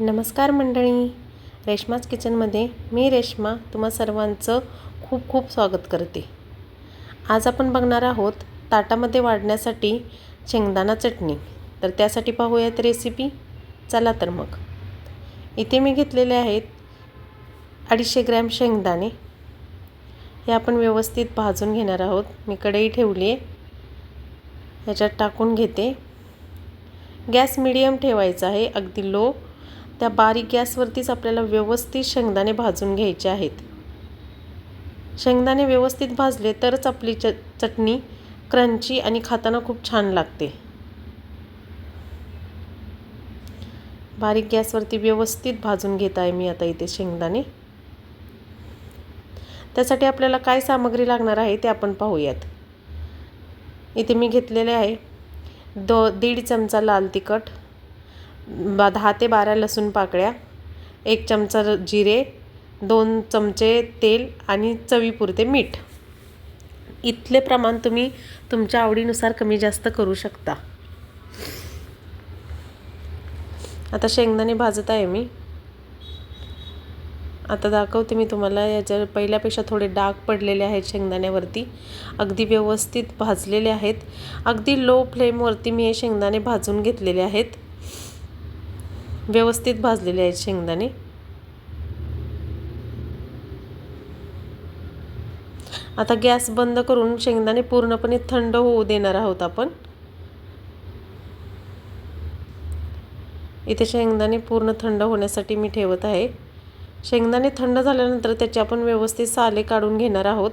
नमस्कार मंडळी. रेश्माच किचनमध्ये मी रेश्मा तुम्हा सर्वांचं खूप खूप स्वागत करते. आज आपण बघणार आहोत ताटामध्ये वाढण्यासाठी शेंगदाणा चटणी. तर त्यासाठी पाहूयात रेसिपी चला तर मग. इथे मी घेतलेले आहेत अडीचशे ग्रॅम शेंगदाणे. हे आपण व्यवस्थित भाजून घेणार आहोत. मी कढई ठेवली आहे. ह्याच्यात टाकून घेते. गॅस मिडियम ठेवायचा आहे. अगदी लो त्या बारीक गॅसवरतीच आपल्याला व्यवस्थित शेंगदाणे भाजून घ्यायचे आहेत. शेंगदाणे व्यवस्थित भाजले तरच आपली च चटणी क्रंची आणि खाताना खूप छान लागते. बारीक गॅसवरती व्यवस्थित भाजून घेत आहे मी आता इथे शेंगदाणे. त्यासाठी आपल्याला काय सामग्री लागणार आहे ते आपण पाहूयात. इथे मी घेतलेले आहे दो दीड चमचा लाल तिखट बा दहा ते बारा लसूण पाकळ्या एक चमचा जिरे दोन चमचे तेल आणि चवीपुरते मीठ. इथले प्रमाण तुम्ही तुमच्या आवडीनुसार कमी जास्त करू शकता. आता शेंगदाणे भाजत आहे मी. आता दाखवते मी तुम्हाला याच्या पहिल्यापेक्षा थोडे डाग पडलेले आहेत शेंगदाण्यावरती. अगदी व्यवस्थित भाजलेले आहेत. अगदी लो फ्लेमवरती मी हे शेंगदाणे भाजून घेतलेले आहेत. व्यवस्थित भाजलेले आहेत शेंगदाणे. आता गॅस बंद करून शेंगदाणे पूर्णपणे थंड होऊ देणार आहोत आपण. इथे शेंगदाणे पूर्ण थंड होण्यासाठी मी ठेवत आहे. शेंगदाणे थंड झाल्यानंतर त्याचे आपण व्यवस्थित साले काढून घेणार आहोत.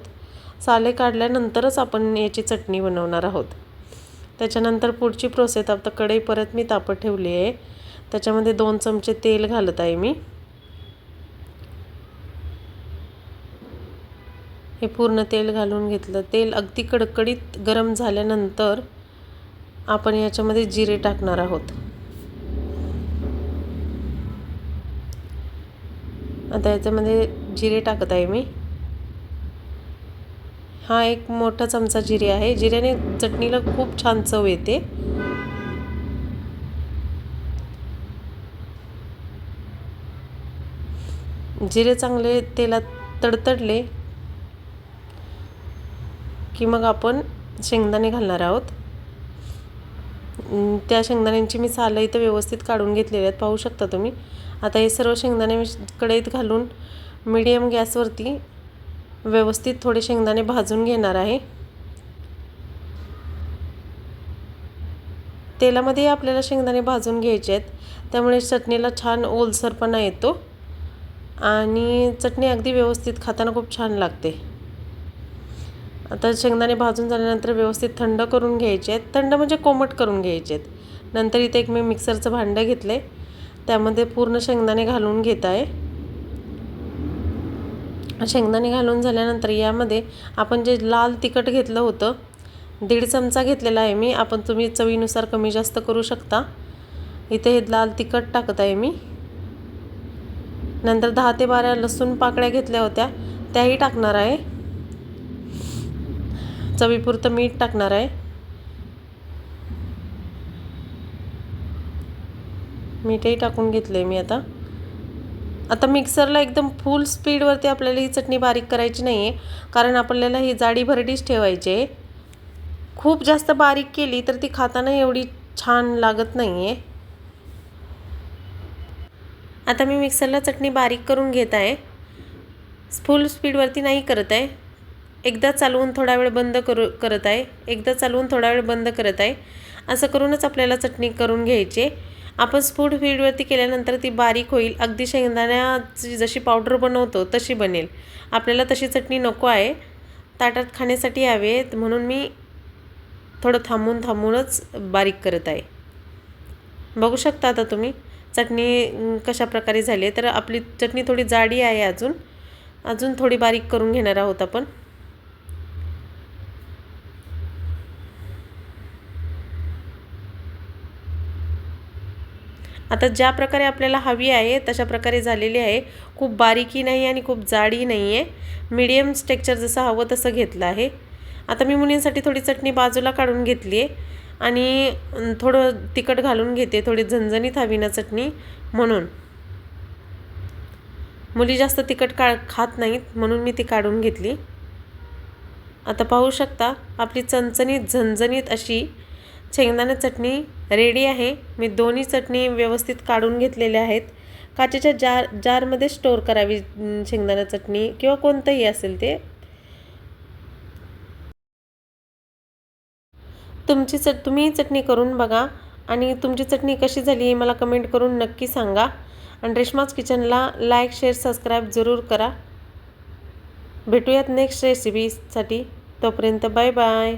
साले काढल्यानंतरच आपण याची चटणी बनवणार आहोत. त्याच्यानंतर पुढची प्रोसेस आता कढई परत मी तापत ठेवली आहे. त्याच्यामध्ये दोन चमचे तेल घालत आहे मी. हे पूर्ण तेल घालून घेतलं. तेल अगदी कडकडीत गरम झाल्यानंतर आपण याच्यामध्ये जिरे टाकणार आहोत. आता याच्यामध्ये जिरे टाकत आहे मी. हा एक मोठा चमचा जिरे आहे. जिऱ्याने चटणीला खूप छान चव येते. जिरे चांगले तेलात तडतडले की मग आपण शेंगदाणे घालणार आहोत. त्या शेंगदाण्यांची मी सालं इथं व्यवस्थित काढून घेतलेले आहेत. पाहू शकता तुम्ही. आता हे सर्व शेंगदाणे मी कढईत घालून मीडियम गॅसवरती व्यवस्थित थोडे शेंगदाणे भाजून घेणार आहे. तेलामध्ये आपल्याला शेंगदाणे भाजून घ्यायचे आहेत. त्यामुळे चटणीला छान ओलसरपणा येतो. आणि चटणी अगदी व्यवस्थित खाताना खूप छान लागते. आता शेंगदाणे भाजून झाल्यानंतर व्यवस्थित थंड करून घ्यायचे आहेत. थंड म्हणजे कोमट करून घ्यायचे आहेत. नंतर इथे एक मी मिक्सरचं भांडं घेतलं आहे त्यामध्ये पूर्ण शेंगदाणे घालून घेत आहे. शेंगदाणे घालून झाल्यानंतर यामध्ये आपण जे लाल तिखट घेतलं होतं दीड चमचा घेतलेला आहे मी. आपण तुम्ही चवीनुसार कमी जास्त करू शकता. इथे हे लाल तिखट टाकत आहे मी. नंतर दहा ते बारा लसूण पाकळ्या घेतल्या होत्या. त्याही टाकणार आहे. चवीपुरतं मीठ टाकणार आहे. मीठही टाकून घेतलं आहे मी आता. आता मिक्सरला एकदम फुल स्पीडवरती आपल्याला ही चटणी बारीक करायची नाही आहे कारण आपल्याला ही जाडी भरडीच ठेवायची आहे. खूप जास्त बारीक केली तर ती खाताना एवढी छान लागत नाही आहे आता मी मिक्सरला चटणी बारीक करून घेत आहे. फुल स्पीडवरती नाही करत आहे. एकदा चालवून थोडा वेळ बंद करू करत आहे. एकदा चालवून थोडा वेळ बंद करत आहे. असं करूनच आपल्याला चटणी करून घ्यायची आपण स्फूड फीडवरती केल्यानंतर ती बारीक होईल. अगदी शेंगदाण्याची जशी पावडर बनवतो तशी बनेल. आपल्याला तशी चटणी नको आहे. ताटात खाण्यासाठी हवे म्हणून मी थोडं थांबून थांबूनच बारीक करत आहे. बघू शकता आता तुम्ही? चटणी कशा प्रकारे झाली आहे तर आपली चटणी थोडी जाडी आहे अजून. अजून थोडी बारीक करून घेणार आहोत आपण. आता ज्या प्रकारे आपल्याला हवी आहे तशा प्रकारे झालेली आहे. खूप बारीकही नाही आणि खूप जाडी नाही आहे. मीडियम स्ट्रेक्चर जसं हवं तसं घेतलं आहे. आता मी मुलींसाठी थोडी चटणी बाजूला काढून घेतली आहे. आणि थोडं तिखट घालून घेते थोडी झणझणीत हवी ना चटणी म्हणून. मुली जास्त तिखट का खात नाहीत म्हणून मी ती काढून घेतली. आता पाहू शकता आपली चणचणीत झणझणीत अशी शेंगदाणा चटणी रेडी आहे. मी दोन्ही चटणी व्यवस्थित काढून घेतलेल्या आहेत. काचेच्या जार जारमध्ये स्टोअर करावी शेंगदाणा चटणी किंवा कोणतंही असेल ते. तुमची चट तुम्ही चटणी करून बघा. आणि तुमची चटणी कशी झाली मला कमेंट करून नक्की सांगा. आणि रेश्माज किचनला लाईक शेअर सबस्क्राईब जरूर करा. भेटूयात नेक्स्ट रेसिपीसाठी. तोपर्यंत बाय बाय